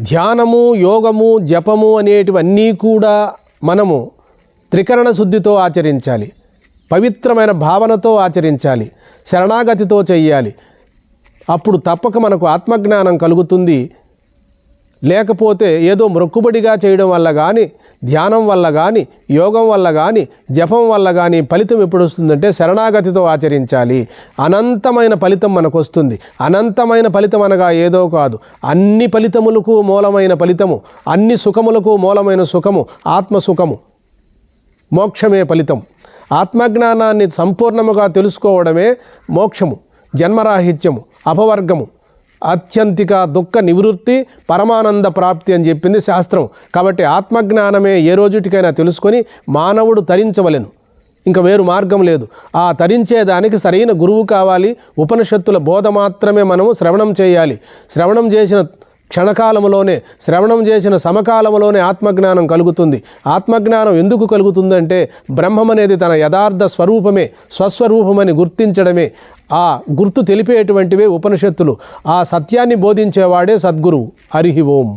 ధ్యానము యోగము జపము అనేటివన్నీ కూడా మనము త్రికరణ శుద్ధితో ఆచరించాలి. పవిత్రమైన భావనతో ఆచరించాలి. శరణాగతితో చెయ్యాలి. అప్పుడు తప్పక మనకు ఆత్మజ్ఞానం కలుగుతుంది. లేకపోతే ఏదో మొక్కుబడిగా చేయడం వల్ల కానీ ధ్యానం వల్ల కానీ యోగం వల్ల కానీ జపం వల్ల కానీ ఫలితం ఎప్పుడు వస్తుందంటే శరణాగతితో ఆచరించాలి. అనంతమైన ఫలితం మనకు వస్తుంది అనంతమైన ఫలితం అనగా ఏదో కాదు. అన్ని ఫలితములకు మూలమైన ఫలితము అన్ని సుఖములకు మూలమైన సుఖము ఆత్మసుఖము మోక్షమే ఫలితం. ఆత్మజ్ఞానాన్ని సంపూర్ణముగా తెలుసుకోవడమే మోక్షము జన్మరాహిత్యము అపవర్గము. ఆత్యంతిక దుఃఖ నివృత్తి పరమానంద ప్రాప్తి అని చెప్పింది శాస్త్రం. కాబట్టి ఆత్మజ్ఞానమే ఏ రోజుటికైనా తెలుసుకొని మానవుడు తరించవలెను. ఇంకా వేరు మార్గం లేదు. ఆ తరించేదానికి సరైన గురువు కావాలి. ఉపనిషత్తుల బోధ మాత్రమే మనము శ్రవణం చేయాలి. శ్రవణం చేసిన క్షణకాలములోనే శ్రవణం చేసిన సమకాలములోనే ఆత్మజ్ఞానం కలుగుతుంది. ఆత్మజ్ఞానం ఎందుకు కలుగుతుందంటే బ్రహ్మం అనేది తన యథార్థ స్వరూపమే స్వస్వరూపమని గుర్తించడమే. ఆ గుర్తు తెలిపేటువంటివే ఉపనిషత్తులు. ఆ సత్యాన్ని బోధించేవాడే సద్గురువు హరి ఓం.